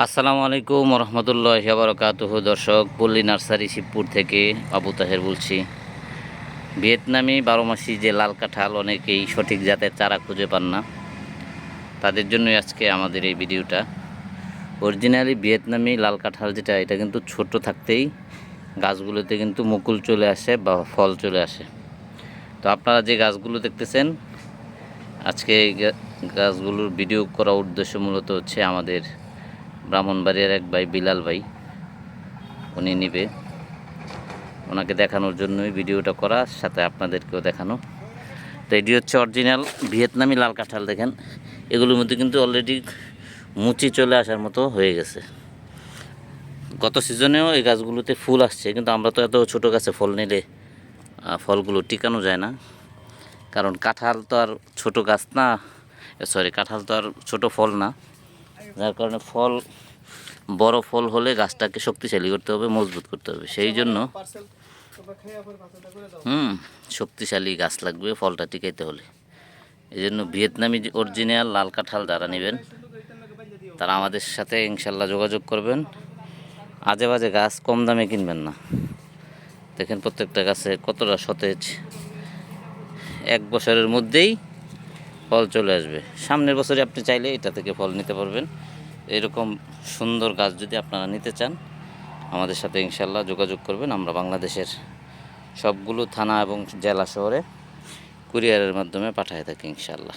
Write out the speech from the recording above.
আসসালামু আলাইকুম রহমতুল্লাহ বারকাতুহ দর্শক, পল্লী নার্সারি শিবপুর থেকে আবু তাহের বলছি। ভিয়েতনামি বারো মাসি যে লাল কাঁঠাল, অনেকেই সঠিক জাতের চারা খুঁজে পান না। তাদের জন্যই আজকে আমাদের এই ভিডিওটা। অরিজিনালি ভিয়েতনামি লাল কাঁঠাল যেটা, এটা কিন্তু ছোট থাকতেই গাছগুলোতে কিন্তু মুকুল চলে আসে বা ফল চলে আসে। তো আপনারা যে গাছগুলো দেখতেছেন, আজকে এই গাছগুলোর ভিডিও করার উদ্দেশ্য মূলত হচ্ছে আমাদের ব্রাহ্মণবাড়িয়ার এক ভাই, বিলাল ভাই, উনি নিবে। ওনাকে দেখানোর জন্যই ভিডিওটা করা, সাথে আপনাদেরকেও দেখানো। তো এটি হচ্ছে অরিজিনাল ভিয়েতনামি লাল কাঁঠাল, দেখেন। এগুলোর মধ্যে কিন্তু অলরেডি মুচি চলে আসার মতো হয়ে গেছে। গত সিজনেও এই গাছগুলোতে ফুল আসছে, কিন্তু আমরা তো এত ছোট গাছে ফল নিলে ফলগুলো টিকানো যায় না। কারণ কাঁঠাল তো আর ছোট গাছ না সরি কাঁঠাল তো আর ছোট ফল না। যার কারণে ফল, বড় ফল হলে গাছটাকে শক্তিশালী করতে হবে, মজবুত করতে হবে। সেই জন্য হুম, শক্তিশালী গাছ লাগবে ফলটা টিকাইতে হলে। এই জন্য ভিয়েতনামি অরিজিনাল লাল কাঁঠাল যারা নেবেন, তারা আমাদের সাথে ইনশাল্লাহ যোগাযোগ করবেন। আজে বাজে গাছ কম দামে কিনবেন না। দেখেন প্রত্যেকটা গাছে কতটা সতেজ। এক বছরের মধ্যেই ফল চলে আসবে। সামনের বছরে আপনি চাইলে এটা থেকে ফল নিতে পারবেন। এরকম সুন্দর গাছ যদি আপনারা নিতে চান, আমাদের সাথে ইনশাল্লাহ যোগাযোগ করবেন। আমরা বাংলাদেশের সবগুলো থানা এবং জেলা শহরে কুরিয়ারের মাধ্যমে পাঠায় থাকি ইনশাল্লাহ